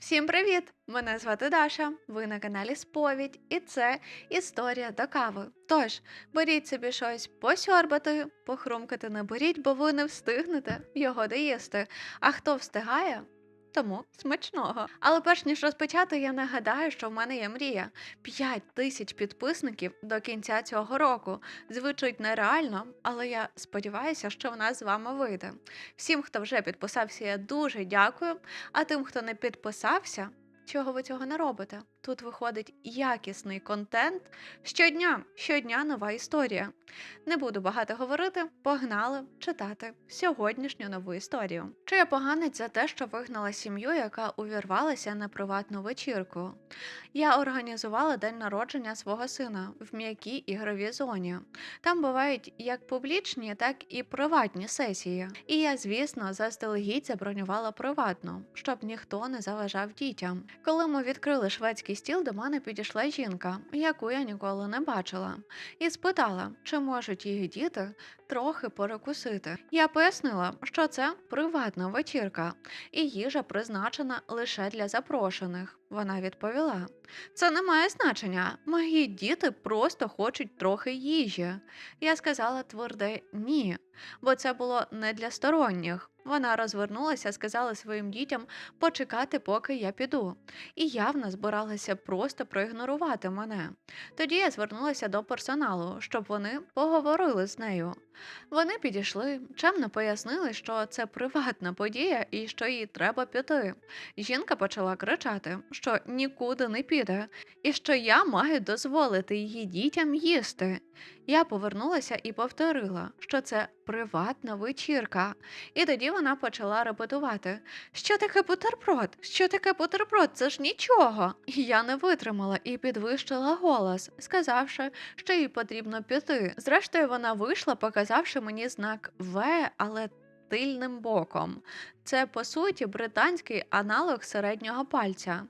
Всім привіт! Мене звати Даша. Ви на каналі Сповідь, і це історія до кави. Тож, беріть собі щось посьорбати, похрумкати не беріть, бо ви не встигнете його доїсти. А хто встигає? Тому смачного. Але перш ніж розпочати, я нагадаю, що в мене є мрія: 5 тисяч підписників до кінця цього року. Звучить нереально, але я сподіваюся, що в нас з вами вийде. Всім, хто вже підписався, я дуже дякую. А тим, хто не підписався, чого ви цього не робите? Тут виходить якісний контент. Щодня, щодня нова історія. Не буду багато говорити, погнали читати сьогоднішню нову історію. Чи я поганець за те, що вигнала сім'ю, яка увірвалася на приватну вечірку? Я організувала день народження свого сина в м'якій ігровій зоні. Там бувають як публічні, так і приватні сесії. І я, звісно, заздалегідь забронювала приватну, щоб ніхто не заважав дітям. Коли ми відкрили шведський стіл, до мене підійшла жінка, яку я ніколи не бачила, і спитала, чи можуть її діти трохи перекусити. Я пояснила, що це приватна вечірка, і їжа призначена лише для запрошених. Вона відповіла: Це не має значення. Мої діти просто хочуть трохи їжі. Я сказала тверде ні, бо це було не для сторонніх. Вона розвернулася, сказала своїм дітям почекати, поки я піду, і явно збиралася просто проігнорувати мене. Тоді я звернулася до персоналу, щоб вони поговорили з нею. Вони підійшли, чемно пояснили, що це приватна подія і що їй треба піти. Жінка почала кричати, що нікуди не піде, і що я маю дозволити її дітям їсти. Я повернулася і повторила, що це приватна вечірка. І тоді вона почала репетувати: Що таке бутерброд? Що таке бутерброд? Це ж нічого. І я не витримала і підвищила голос, сказавши, що їй потрібно піти. Зрештою, вона вийшла, показавши мені знак В, але тильним боком. Це по суті британський аналог середнього пальця.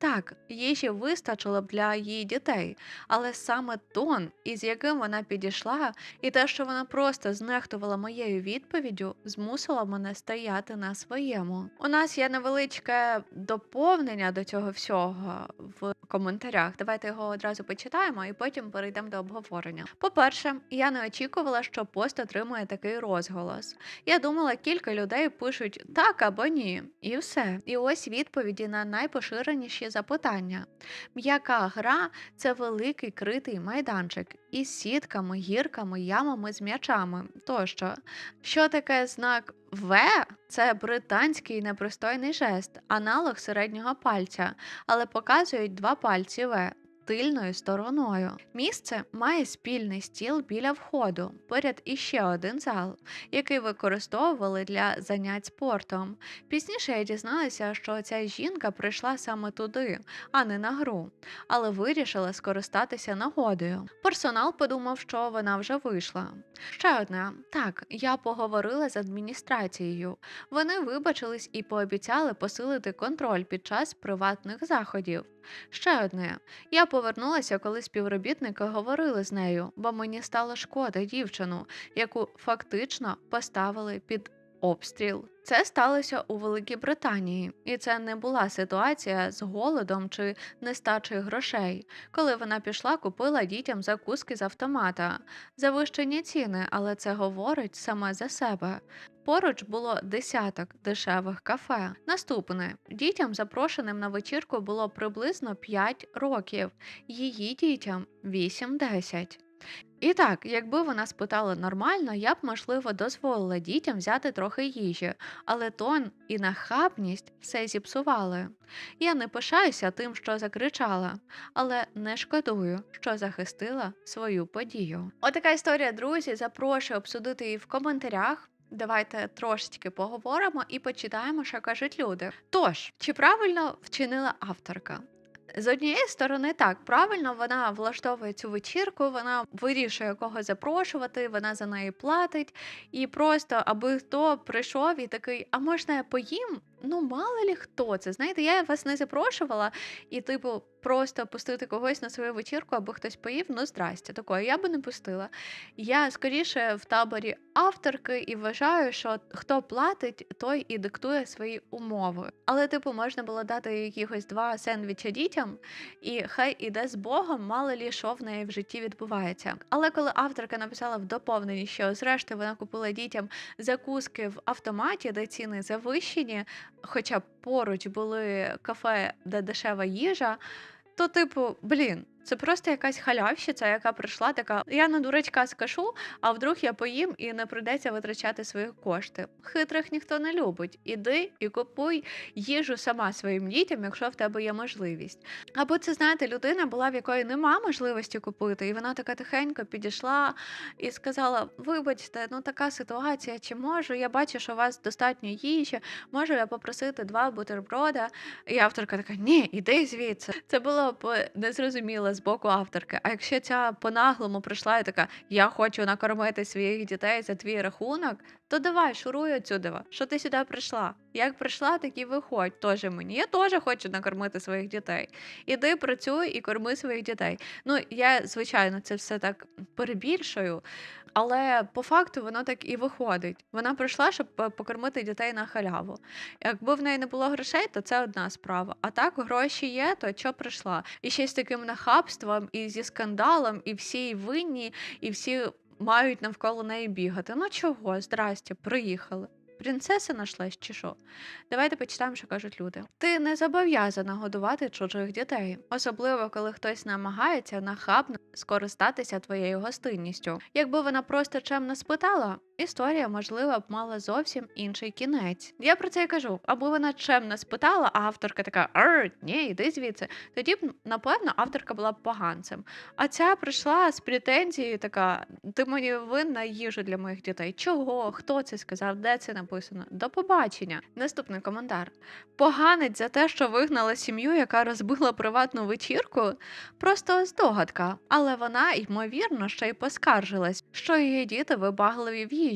Так, їжі вистачило б для її дітей, але саме тон, із яким вона підійшла, і те, що вона просто знехтувала моєю відповіддю, змусило мене стояти на своєму. У нас є невеличке доповнення до цього всього в коментарях. Давайте його одразу почитаємо і потім перейдемо до обговорення. По-перше, я не очікувала, що пост отримує такий розголос. Я думала, кілька людей пишуть так або ні, і все. І ось відповіді на найпоширеніші запитання. М'яка гра це великий критий майданчик із сітками, гірками, ямами з м'ячами тощо. Що таке знак В? Це британський непристойний жест, аналог середнього пальця, але показують два пальці В. Тильною стороною. Місце має спільний стіл біля входу, поряд іще один зал, який використовували для занять спортом. Пізніше я дізналася, що ця жінка прийшла саме туди, а не на гру, але вирішила скористатися нагодою. Персонал подумав, що вона вже вийшла. Ще одне, так, я поговорила з адміністрацією. Вони вибачились і пообіцяли посилити контроль під час приватних заходів. Ще одне, я повернулася, коли співробітники говорили з нею, бо мені стало шкода дівчину, яку фактично поставили під обстріл. Це сталося у Великій Британії, і це не була ситуація з голодом чи нестачею грошей, коли вона пішла, купила дітям закуски з автомата. Завищені ціни, але це говорить саме за себе. Поруч було десяток дешевих кафе. Наступне дітям, запрошеним на вечірку, було приблизно 5 років, її дітям 8-10. І так, якби вона спитала нормально, я б, можливо, дозволила дітям взяти трохи їжі, але тон і нахабність все зіпсували. Я не пишаюся тим, що закричала, але не шкодую, що захистила свою подію. Отака історія, друзі. Запрошую обсудити її в коментарях. Давайте трошечки поговоримо і почитаємо, що кажуть люди. Тож, чи правильно вчинила авторка? З однієї сторони, так, правильно, вона влаштовує цю вечірку, вона вирішує кого запрошувати, вона за неї платить. І просто, аби хто прийшов і такий, а можна я поїм? Ну мало лі хто це. Знаєте, я вас не запрошувала, і, типу, просто пустити когось на свою вечірку або хтось поїв, ну здрасте, такое, я би не пустила. Я скоріше в таборі авторки і вважаю, що хто платить, той і диктує свої умови. Але, типу, можна було дати якихось два сендвіча дітям, і хай іде з Богом, мало лі що в неї в житті відбувається. Але коли авторка написала в доповненні, що зрештою вона купила дітям закуски в автоматі, де ціни завищені, хоча поруч були кафе, де дешева їжа, то, типу, блін, це просто якась халявщиця, яка прийшла така: я на дурачка скашу, а вдруг я поїм і не прийдеться витрачати свої кошти. Хитрих ніхто не любить. Іди і купуй їжу сама своїм дітям, якщо в тебе є можливість. Або це знаєте, людина була, в якої нема можливості купити, і вона така тихенько підійшла і сказала: Вибачте, ну така ситуація, чи можу? Я бачу, що у вас достатньо їжі, можу я попросити два бутерброда. І авторка така: Ні, іди звідси. Це було б незрозуміло з боку авторки. А якщо ця по-наглому прийшла і така: Я хочу накормити своїх дітей за твій рахунок, то давай, шуруй отсюди. Що ти сюди прийшла? Як прийшла, так і виходь. Теж мені. Я теж хочу накормити своїх дітей. Іди працюй і корми своїх дітей. Ну, я, звичайно, це все так перебільшую. Але по факту воно так і виходить. Вона прийшла, щоб покормити дітей на халяву. Якби в неї не було грошей, то це одна справа. А так гроші є, то що прийшла? І ще з таким нахабством, і зі скандалом, і всі винні, і всі мають навколо неї бігати. Ну чого? Здрасте, приїхали. Принцеса нашлась чи що? Давайте почитаємо, що кажуть люди. Ти не зобов'язана годувати чужих дітей, особливо коли хтось намагається нахабно скористатися твоєю гостинністю. Якби вона просто чемно спитала, історія, можливо, б мала зовсім інший кінець. Я про це і кажу. Або вона чемно спитала, а авторка така Ар, ні, йди звідси. Тоді б, напевно, авторка була б поганцем. А ця прийшла з претензією, така: ти мені винна їжу для моїх дітей. Чого? Хто це сказав? Де це написано? До побачення. Наступний коментар. Поганець за те, що вигнала сім'ю, яка розбила приватну вечірку. Просто здогадка. Але вона, ймовірно, ще й поскаржилась, що її діти вибагливі в їжі,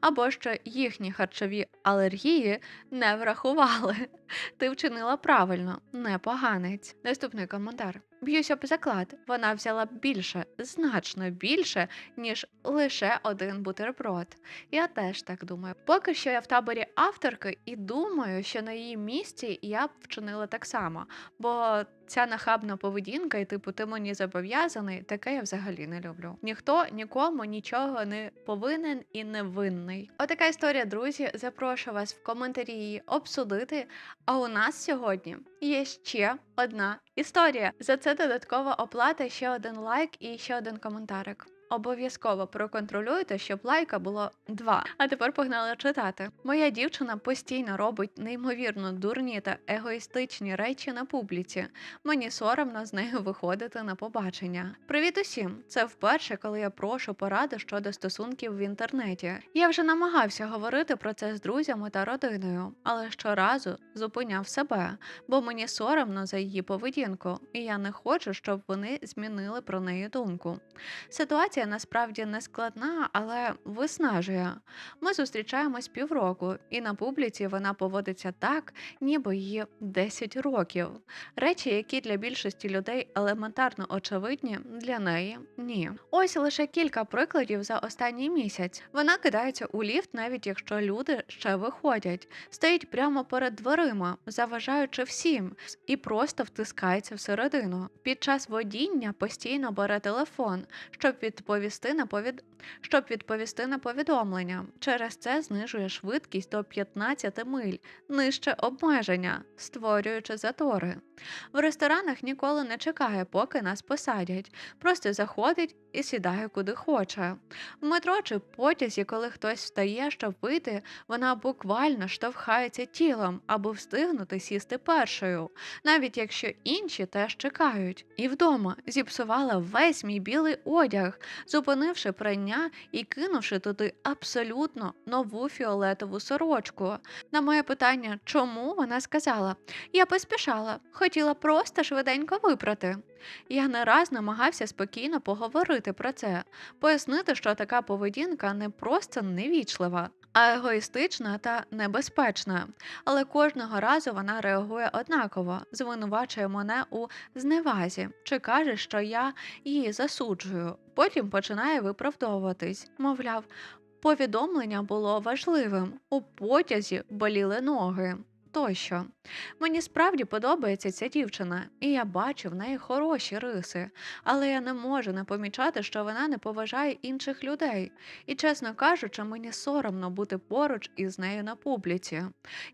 або що їхні харчові алергії не врахували. Ти вчинила правильно, не поганець. Наступний коментар. Б'юсь об заклад. Вона взяла більше, значно більше, ніж лише один бутерброд. Я теж так думаю. Поки що я в таборі авторки і думаю, що на її місці я б вчинила так само, бо ця нахабна поведінка, і типу, ти мені зобов'язаний, таке я взагалі не люблю. Ніхто нікому нічого не повинен і не винний. Отака історія, друзі. Запрошую вас в коментарі її обсудити. А у нас сьогодні є ще одна історія. За це додаткова оплата, ще один лайк і ще один коментарик. Обов'язково проконтролюйте, щоб лайка було два. А тепер погнали читати. Моя дівчина постійно робить неймовірно дурні та егоїстичні речі на публіці. Мені соромно з нею виходити на побачення. Привіт усім! Це вперше, коли я прошу поради щодо стосунків в інтернеті. Я вже намагався говорити про це з друзями та родиною, але щоразу зупиняв себе, бо мені соромно за її поведінку, і я не хочу, щоб вони змінили про неї думку. Ситуація насправді не складна, але виснажує. Ми зустрічаємось півроку, і на публіці вона поводиться так, ніби їй 10 років. Речі, які для більшості людей елементарно очевидні, для неї ні. Ось лише кілька прикладів за останній місяць. Вона кидається у ліфт, навіть якщо люди ще виходять, стоїть прямо перед дверима, заважаючи всім, і просто втискається всередину. Під час водіння постійно бере телефон, щоб відповісти на повід... щоб відповісти на повідомлення. Через це знижує швидкість до 15 миль, нижче обмеження, створюючи затори. В ресторанах ніколи не чекає, поки нас посадять, просто заходить і сідає куди хоче. В метро чи потязі, коли хтось встає, щоб вийти, вона буквально штовхається тілом, аби встигнути сісти першою, навіть якщо інші теж чекають. І вдома зіпсувала весь мій білий одяг, зупинивши прання і кинувши туди абсолютно нову фіолетову сорочку. На моє питання, чому вона сказала: Я поспішала, хотіла просто швиденько випрати. Я не раз намагався спокійно поговорити про це, пояснити, що така поведінка не просто невічлива, а егоїстична та небезпечна. Але кожного разу вона реагує однаково, звинувачує мене у зневазі чи каже, що я її засуджую. Потім починає виправдовуватись, мовляв, повідомлення було важливим, у потязі боліли ноги. Тощо. Мені справді подобається ця дівчина, і я бачу в неї хороші риси, але я не можу не помічати, що вона не поважає інших людей. І, чесно кажучи, мені соромно бути поруч із нею на публіці.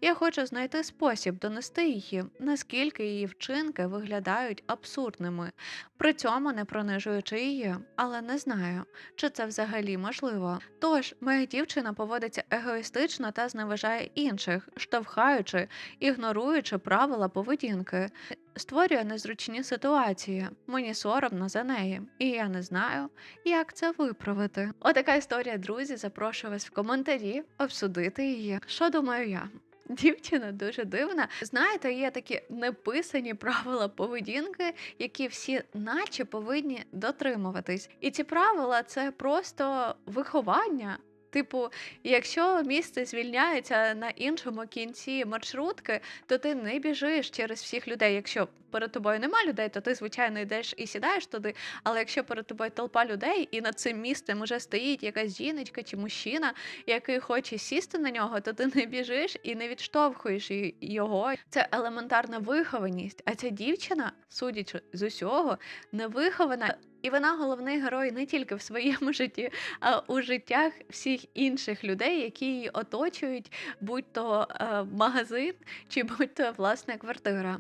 Я хочу знайти спосіб донести її, наскільки її вчинки виглядають абсурдними, при цьому не принижуючи її, але не знаю, чи це взагалі можливо. Тож, моя дівчина поводиться егоїстично та зневажає інших, штовхаючи, ігноруючи правила поведінки, створює незручні ситуації. Мені соромно за неї, і я не знаю, як це виправити. Отака історія, друзі. Запрошую вас в коментарі обсудити її. Що думаю я? Дівчина дуже дивна. Знаєте, є такі неписані правила поведінки, які всі, наче, повинні дотримуватись. І ці правила це просто виховання. Типу, якщо місце звільняється на іншому кінці маршрутки, то ти не біжиш через всіх людей. Якщо перед тобою нема людей, то ти звичайно йдеш і сідаєш туди. Але якщо перед тобою толпа людей, і над цим місцем уже стоїть якась жіночка чи мужчина, який хоче сісти на нього, то ти не біжиш і не відштовхуєш його. Це елементарна вихованість. А ця дівчина, судячи з усього, не вихована. І вона головний герой не тільки в своєму житті, а у життях всіх інших людей, які її оточують, будь то е, магазин чи будь то власна квартира.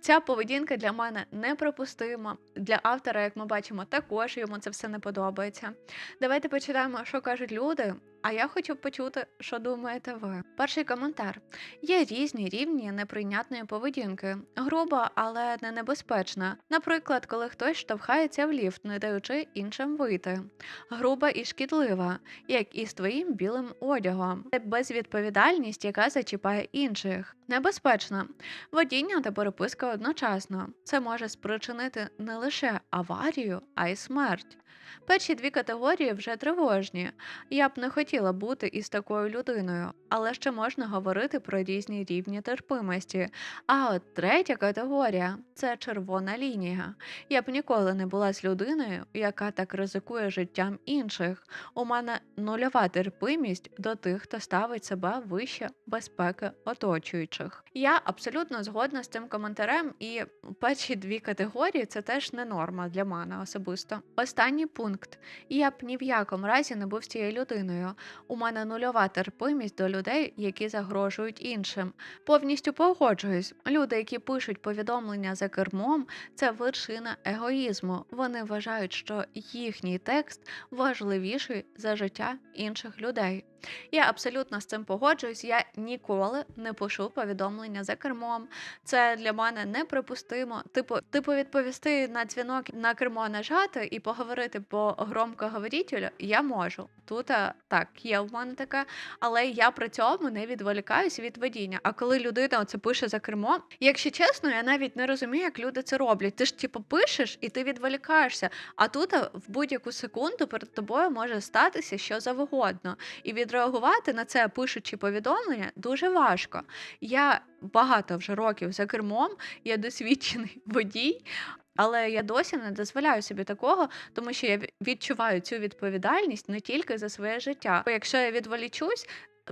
Ця поведінка для мене неприпустима. Для автора, як ми бачимо, також йому це все не подобається. Давайте почитаємо, що кажуть люди. А я хочу почути, що думаєте ви. Перший коментар: є різні рівні неприйнятної поведінки, груба, але не небезпечна. Наприклад, коли хтось штовхається в ліфт, не даючи іншим вийти. Груба і шкідлива, як і з твоїм білим одягом. Це безвідповідальність, яка зачіпає інших. Небезпечна. Водіння та переписка одночасно. Це може спричинити не лише аварію, а й смерть. Перші дві категорії вже тривожні. Я б не хотіла бути із такою людиною, але ще можна говорити про різні рівні терпимості. А от третя категорія це червона лінія. Я б ніколи не була з людиною, яка так ризикує життям інших. У мене нульова терпимість до тих, хто ставить себе вище безпеки оточуючих. Я абсолютно згодна з цим коментарем, і перші дві категорії це теж не норма для мене особисто. Останній пункт. Я б ні в якому разі не був цією людиною. У мене нульова терпимість до людей, які загрожують іншим. Повністю погоджуюсь. Люди, які пишуть повідомлення за кермом, це вершина егоїзму. Вони вважають, що їхній текст важливіший за життя інших людей. Я абсолютно з цим погоджуюсь. Я ніколи не пишу повідомлення за кермом. Це для мене неприпустимо. Типу, типу відповісти на дзвінок на кермо нажати і поговорити по громкоговорителю я можу. Тут так, є в мене таке, але я при цьому не відволікаюся від водіння. А коли людина це пише за кермо, якщо чесно, я навіть не розумію, як люди це роблять. Ти ж типу пишеш і ти відволікаєшся. А тут в будь-яку секунду перед тобою може статися що завгодно. І відреагувати на це, пишучи повідомлення, дуже важко. Я багато вже років за кермом, я досвідчений водій. Але я досі не дозволяю собі такого, тому що я відчуваю цю відповідальність не тільки за своє життя. Бо якщо я відволічусь,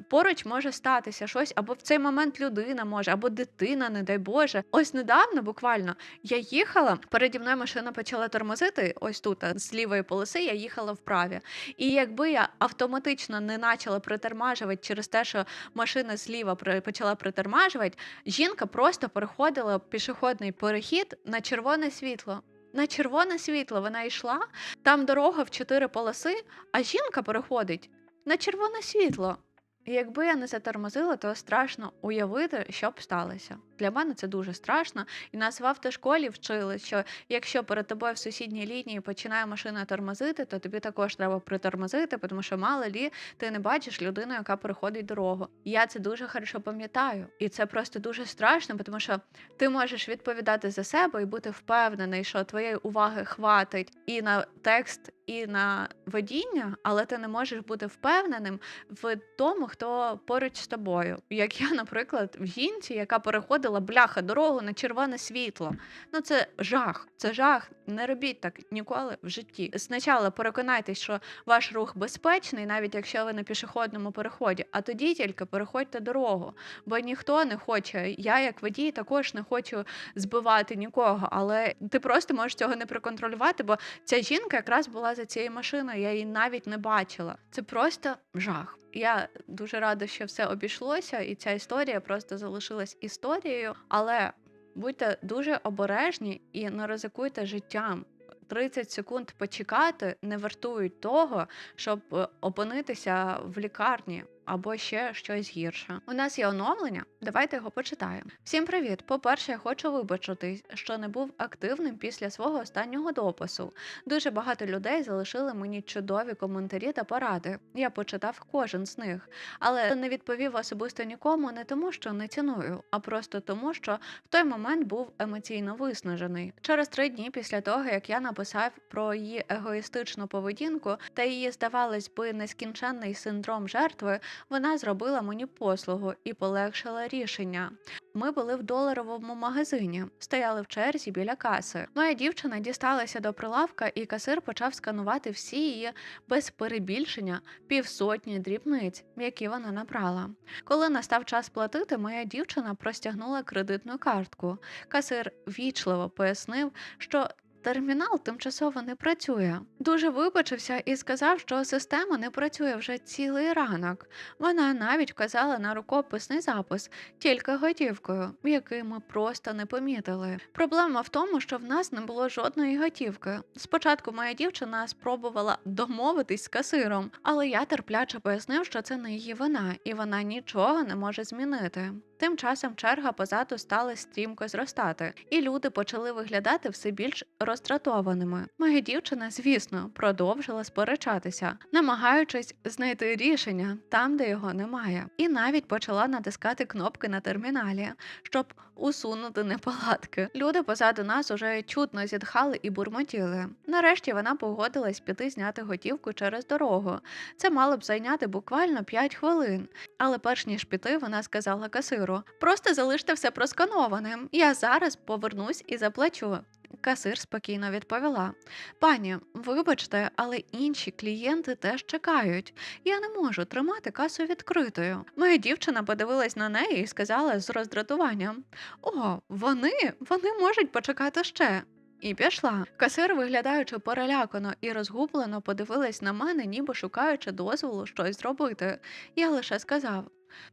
поруч може статися щось, або в цей момент людина може, або дитина, не дай Боже. Ось недавно, буквально, я їхала, переді мною машина почала тормозити. Ось тут, з лівої полоси, я їхала вправі. І якби я автоматично не почала притормажувати через те, що машина зліва почала притормажувати, жінка просто переходила пішохідний перехід на червоне світло. На червоне світло вона йшла, там дорога в чотири полоси, а жінка переходить на червоне світло. Якби я не затормозила, то страшно уявити, що б сталося. Для мене це дуже страшно. І нас в автошколі вчили, що якщо перед тобою в сусідній лінії починає машина тормозити, то тобі також треба притормозити, тому що мало лі ти не бачиш людину, яка переходить дорогу. Я це дуже хорошо пам'ятаю, і це просто дуже страшно, тому що ти можеш відповідати за себе і бути впевнений, що твоєї уваги хватить і на текст, і на водіння, але ти не можеш бути впевненим в тому, хто поруч з тобою. Як я, наприклад, в жінці, яка переходила бляха дорогу на червоне світло. Ну це жах, це жах. Не робіть так ніколи в житті. Спочатку переконайтесь, що ваш рух безпечний, навіть якщо ви на пішохідному переході, а тоді тільки переходьте дорогу. Бо ніхто не хоче. Я, як водій, також не хочу збивати нікого, але ти просто можеш цього не проконтролювати, бо ця жінка якраз була за цією машиною, я її навіть не бачила. Це просто жах. Я дуже рада, що все обійшлося, і ця історія просто залишилась історією. Але будьте дуже обережні і не ризикуйте життям. 30 секунд почекати не вартують того, щоб е, опинитися в лікарні або ще щось гірше. У нас є оновлення. Давайте його почитаємо. Всім привіт! По-перше, я хочу вибачитись, що не був активним після свого останнього допису. Дуже багато людей залишили мені чудові коментарі та поради. Я почитав кожен з них, але не відповів особисто нікому не тому, що не ціную, а просто тому, що в той момент був емоційно виснажений. Через три дні після того, як я написав про її егоїстичну поведінку та її, здавалось би, нескінченний синдром жертви, вона зробила мені послугу і полегшила рішення. Ми були в доларовому магазині, стояли в черзі біля каси. Моя дівчина дісталася до прилавка, і касир почав сканувати всі її без перебільшення півсотні дрібниць, які вона набрала. Коли настав час платити, моя дівчина простягнула кредитну картку. Касир вічливо пояснив, що термінал тимчасово не працює. Дуже вибачився і сказав, що система не працює вже цілий ранок. Вона навіть вказала на рукописний запис, тільки готівкою, який ми просто не помітили. Проблема в тому, що в нас не було жодної готівки. Спочатку моя дівчина спробувала домовитись з касиром, але я терпляче пояснив, що це не її вина, і вона нічого не може змінити. Тим часом черга позаду стала стрімко зростати, і люди почали виглядати все більш роздратованими. Моя дівчина, звісно, продовжила сперечатися, намагаючись знайти рішення там, де його немає, і навіть почала натискати кнопки на терміналі, щоб усунути неполадки. Люди позаду нас уже чутно зітхали і бурмотіли. Нарешті вона погодилась піти зняти готівку через дорогу. Це мало б зайняти буквально 5 хвилин. Але перш ніж піти, вона сказала касиру: просто залиште все просканованим. Я зараз повернусь і заплачу. Касир спокійно відповіла: Пані, вибачте, але інші клієнти теж чекають. Я не можу тримати касу відкритою. Моя дівчина подивилась на неї і сказала з роздратуванням: О, вони, вони можуть почекати ще. І пішла. Касир, виглядаючи перелякано і розгублено, подивилась на мене, ніби шукаючи дозволу щось зробити. Я лише сказав: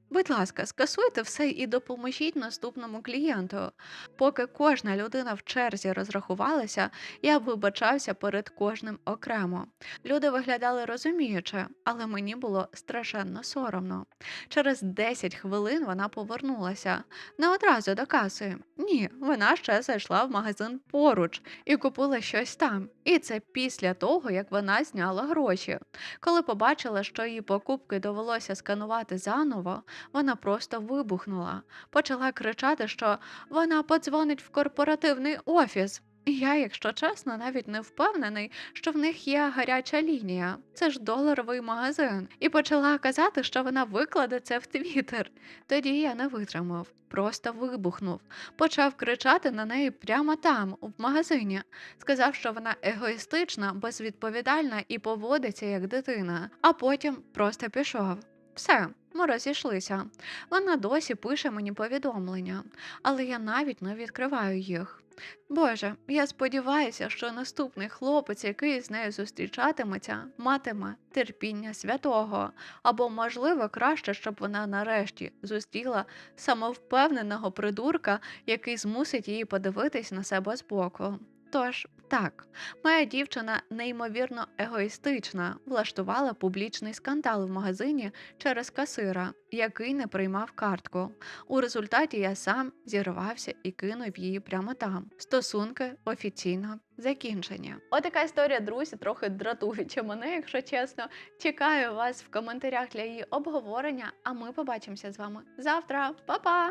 Будь ласка, скасуйте все і допоможіть наступному клієнту. Поки кожна людина в черзі розрахувалася, я вибачався перед кожним окремо. Люди виглядали розуміюче, але мені було страшенно соромно. Через 10 хвилин вона повернулася не одразу до каси. Ні, вона ще зайшла в магазин поруч і купила щось там. І це після того, як вона зняла гроші. Коли побачила, що її покупки довелося сканувати заново, вона просто вибухнула, почала кричати, що вона подзвонить в корпоративний офіс. Я, якщо чесно, навіть не впевнений, що в них є гаряча лінія. Це ж доларовий магазин. І почала казати, що вона викладе це в Твіттер. Тоді я не витримав, просто вибухнув. Почав кричати на неї прямо там, в магазині. Сказав, що вона егоїстична, безвідповідальна і поводиться як дитина, а потім просто пішов. Все, ми розійшлися. Вона досі пише мені повідомлення, але я навіть не відкриваю їх. Боже, я сподіваюся, що наступний хлопець, який з нею зустрічатиметься, матиме терпіння святого, або, можливо, краще, щоб вона нарешті зустріла самовпевненого придурка, який змусить її подивитись на себе збоку. Тож, Так, моя дівчина неймовірно егоїстична, влаштувала публічний скандал в магазині через касира, який не приймав картку. У результаті я сам зірвався і кинув її прямо там. Стосунки офіційно закінчені. Отака історія, друзі, трохи дратуюча мене, якщо чесно. Чекаю вас в коментарях для її обговорення. А ми побачимося з вами завтра. Па-па!